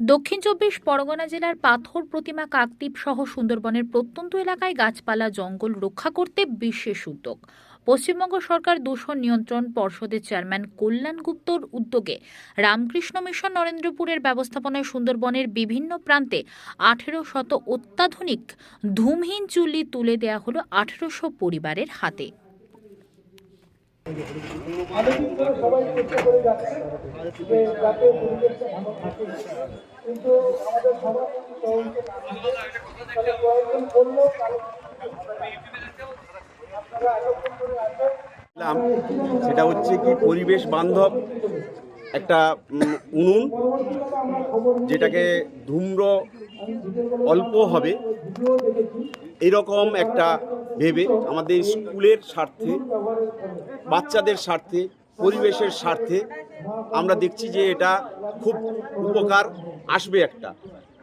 দক্ষিণ চব্বিশ পরগনা জেলার পাথর প্রতিমা কাকদ্বীপ সহ সুন্দরবনের প্রত্যন্ত এলাকায় গাছপালা, জঙ্গল রক্ষা করতে বিশেষ উদ্যোগ। পশ্চিমবঙ্গ সরকার দূষণ নিয়ন্ত্রণ পর্ষদের চেয়ারম্যান কল্যাণ গুপ্তর উদ্যোগে রামকৃষ্ণ মিশন নরেন্দ্রপুরের ব্যবস্থাপনায় সুন্দরবনের বিভিন্ন প্রান্তে আঠেরো শত অত্যাধুনিক ধূমহীন চুল্লি তুলে দেওয়া হলো আঠেরোশো পরিবারের হাতে। সেটা হচ্ছে কি পরিবেশ বান্ধব একটা উনুন যেটাকে ধূম্র অল্প হবে। এরকম একটা ভেবে আমাদের স্কুলের স্বার্থে, বাচ্চাদের স্বার্থে, পরিবেশের স্বার্থে আমরা দেখছি যে এটা খুব উপকার আসবে একটা।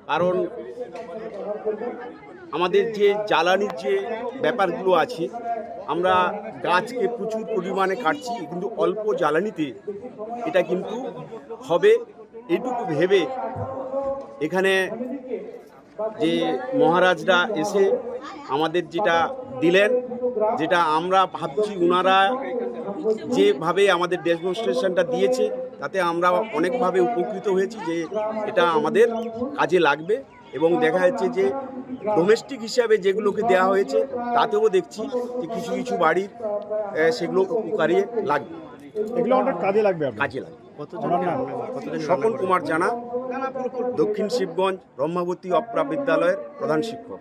কারণ আমাদের যে জ্বালানির যে ব্যাপারগুলো আছে, আমরা গাছকে প্রচুর পরিমাণে কাটছি, কিন্তু অল্প জ্বালানিতে এটা কিন্তু হবে। এটুকু ভেবে এখানে যে মহারাজরা এসে আমাদের যেটা দিলেন, যেটা আমরা ভাবছি ওনারা যেভাবে আমাদের ডেমনস্ট্রেশনটা দিয়েছে, তাতে আমরা অনেকভাবে উপকৃত হয়েছি যে এটা আমাদের কাজে লাগবে এবং দেখা যাচ্ছে যে ডোমেস্টিক হিসাবে যেগুলোকে দেওয়া হয়েছে, তাতেও দেখছি যে কিছু কিছু বাড়ির সেগুলো উপকারিয়ে লাগবে। এগুলো অনেক কাজে লাগবে কাজে লাগবে। সকল স্বপন কুমার জানা দক্ষিণ শিবগঞ্জ ব্রহ্মাবতী অপরা বিদ্যালয়ের প্রধান শিক্ষক।